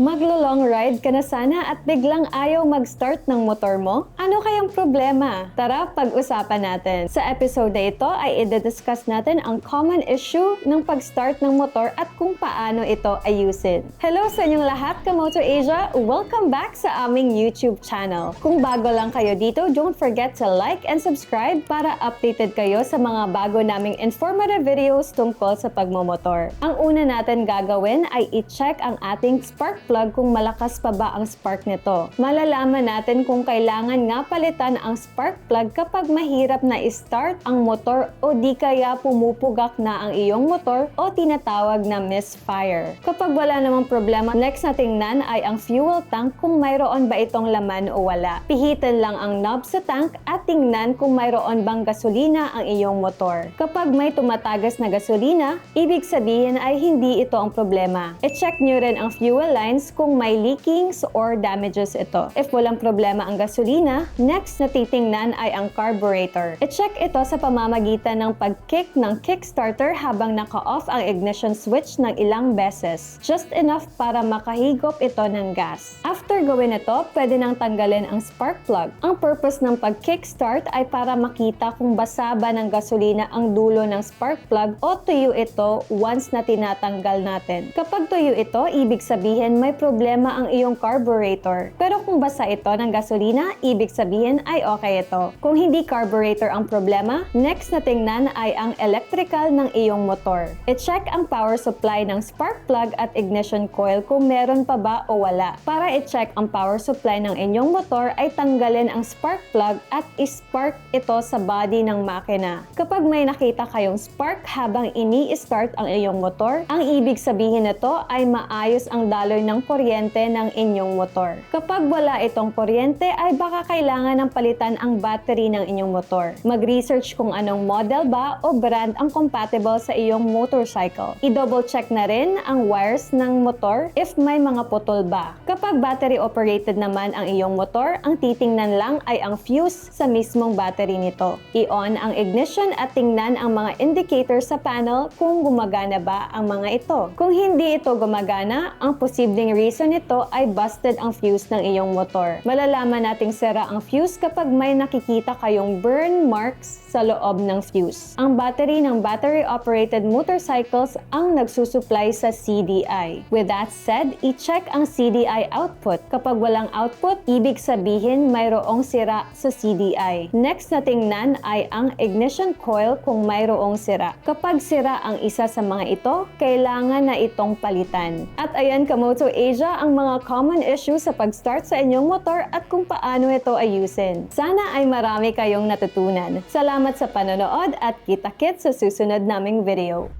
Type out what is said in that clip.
Maglo-long ride ka na sana at biglang ayaw mag-start ng motor mo? Ano kayang problema? Tara, pag-usapan natin. Sa episode na ito ay i-discuss natin ang common issue ng pag-start ng motor at kung paano ito ayusin. Hello sa inyong lahat, Kamoto Asia! Welcome back sa aming YouTube channel. Kung bago lang kayo dito, don't forget to like and subscribe para updated kayo sa mga bago naming informative videos tungkol sa pagmomotor. Ang una natin gagawin ay i-check ang ating spark plug kung malakas pa ba ang spark nito. Malalaman natin kung kailangan nga palitan ang spark plug kapag mahirap na i-start ang motor o di kaya pumupugak na ang iyong motor o tinatawag na misfire. Kapag wala namang problema, next na tingnan ay ang fuel tank kung mayroon ba itong laman o wala. Pihitan lang ang knob sa tank at tingnan kung mayroon bang gasolina ang iyong motor. Kapag may tumatagas na gasolina, ibig sabihin ay hindi ito ang problema. I-check nyo rin ang fuel lines kung may leakings or damages ito. If walang problema ang gasolina, next na titingnan ay ang carburetor. I-check ito sa pamamagitan ng pag-kick ng kickstarter habang naka-off ang ignition switch ng ilang beses. Just enough para makahigop ito ng gas. After gawin ito, pwede nang tanggalin ang spark plug. Ang purpose ng pag-kickstart ay para makita kung basa ba ng gasolina ang dulo ng spark plug o tuyo ito once na tinatanggal natin. Kapag tuyo ito, ibig sabihin may problema ang iyong carburetor. Pero kung basa ito ng gasolina, ibig sabihin ay okay ito. Kung hindi carburetor ang problema, next na tingnan ay ang electrical ng iyong motor. I-check ang power supply ng spark plug at ignition coil kung meron pa ba o wala. Para i-check ang power supply ng inyong motor ay tanggalin ang spark plug at ispark ito sa body ng makina. Kapag may nakita kayong spark habang ini-start ang iyong motor, ang ibig sabihin nito ay maayos ang daloy ng kuryente ng inyong motor. Kapag wala itong kuryente ay baka kailangan ng palitan ang battery ng inyong motor. Mag-research kung anong model ba o brand ang compatible sa iyong motorcycle. I-double check na rin ang wires ng motor if may mga putol ba. Kapag battery operated naman ang iyong motor, ang titingnan lang ay ang fuse sa mismong battery nito. I-on ang ignition at tingnan ang mga indicators sa panel kung gumagana ba ang mga ito. Kung hindi ito gumagana, ang posibleng reason nito ay busted ang fuse ng iyong motor. Malalaman nating sira ang fuse kapag may nakikita kayong burn marks sa loob ng fuse. Ang battery ng battery-operated motorcycles ang nagsusupply sa CDI. With that said, i-check ang CDI output. Kapag walang output, ibig sabihin mayroong sira sa CDI. Next na tingnan ay ang ignition coil kung mayroong sira. Kapag sira ang isa sa mga ito, kailangan na itong palitan. At ayan Kamoto Asia ang mga common issues sa pag-start sa inyong motor at kung paano ito ayusin. Sana ay marami kayong natutunan. Salamat sa panonood at kita-kit sa susunod naming video.